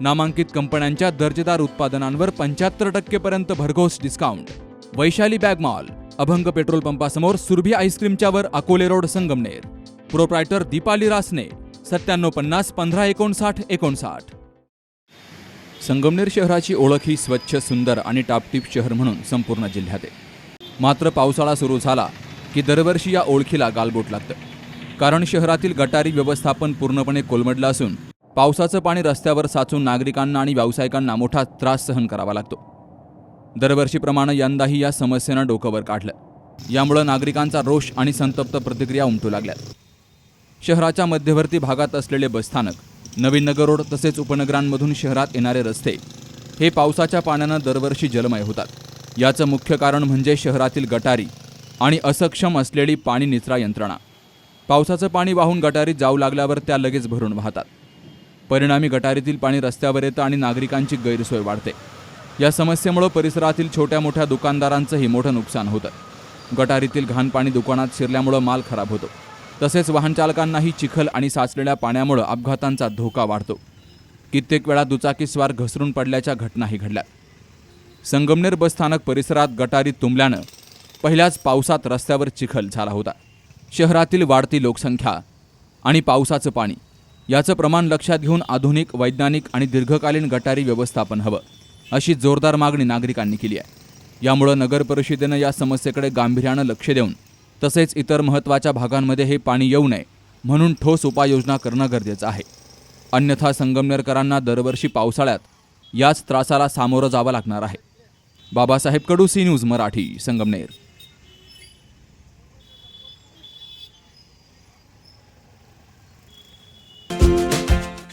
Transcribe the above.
नामांकित कंपन्यांच्या दर्जेदार उत्पादनांवर पंच्याहत्तर टक्केपर्यंत भरघोस discount Vaishali bag mall Abhang petrol पंपासमोर Surabhi आईस्क्रीमच्यावर अकोले रोड संगमनेर. प्रोप्रायटर दीपाली रासने सत्त्याण्णव पन्नास पंधरा एकोणसाठ एकोणसाठ. संगमनेर शहराची ओळख ही स्वच्छ सुंदर आणि टापटीप शहर म्हणून संपूर्ण जिल्ह्यात आहे. मात्र पावसाळा सुरू झाला की दरवर्षी या ओळखीला गालबोट लागतं. कारण शहरातील गटारी व्यवस्थापन पूर्णपणे कोलमडलं असून पावसाचं पाणी रस्त्यावर साचून नागरिकांना आणि व्यावसायिकांना मोठा त्रास सहन करावा लागतो. दरवर्षीप्रमाणे यंदाही या समस्येनं डोकंवर काढलं. यामुळं नागरिकांचा रोष आणि संतप्त प्रतिक्रिया उमटू लागल्यात शहराच्या मध्यवर्ती भागात असलेले बसस्थानक नवीन नगर रोड तसेच उपनगरांमधून शहरात येणारे रस्ते हे पावसाच्या पाण्यानं दरवर्षी जलमय होतात. याचं मुख्य कारण म्हणजे शहरातील गटारी आणि असक्षम असलेली पाणी निचरा यंत्रणा. पावसाचं पाणी वाहून गटारीत जाऊ लागल्यावर त्या लगेच भरून वाहतात. परिणामी गटारीतील पाणी रस्त्यावर येतं आणि नागरिकांची गैरसोय वाढते. या समस्येमुळं परिसरातील छोट्या मोठ्या दुकानदारांचंही मोठं नुकसान होतं. गटारीतील घाण पाणी दुकानात शिरल्यामुळं माल खराब होतो. तसेच वाहनचालकांनाही चिखल आणि साचलेल्या पाण्यामुळं अपघातांचा धोका वाढतो. कित्येक वेळा दुचाकीस्वार घसरून पडल्याच्या घटनाही घडल्या. संगमनेर बसस्थानक परिसरात गटारी तुंबल्यानं पहिल्याच पावसात रस्त्यावर चिखल झाला होता. शहरातील वाढती लोकसंख्या आणि पावसाचं पाणी याचं प्रमाण लक्षात घेऊन आधुनिक वैज्ञानिक आणि दीर्घकालीन गटारी व्यवस्थापन हवं अशी जोरदार मागणी नागरिकांनी केली आहे. यामुळं नगर परिषदेनं या समस्येकडे गांभीर्यानं लक्ष देऊन तसेच इतर महत्त्वाच्या भागांमध्ये हे पाणी येऊ नये म्हणून ठोस उपाययोजना करणं गरजेचं आहे. अन्यथा संगमनेरकरांना दरवर्षी पावसाळ्यात याच त्रासाला सामोरं जावं लागणार आहे. Babasaheb Kadu C news Marathi Sangamner.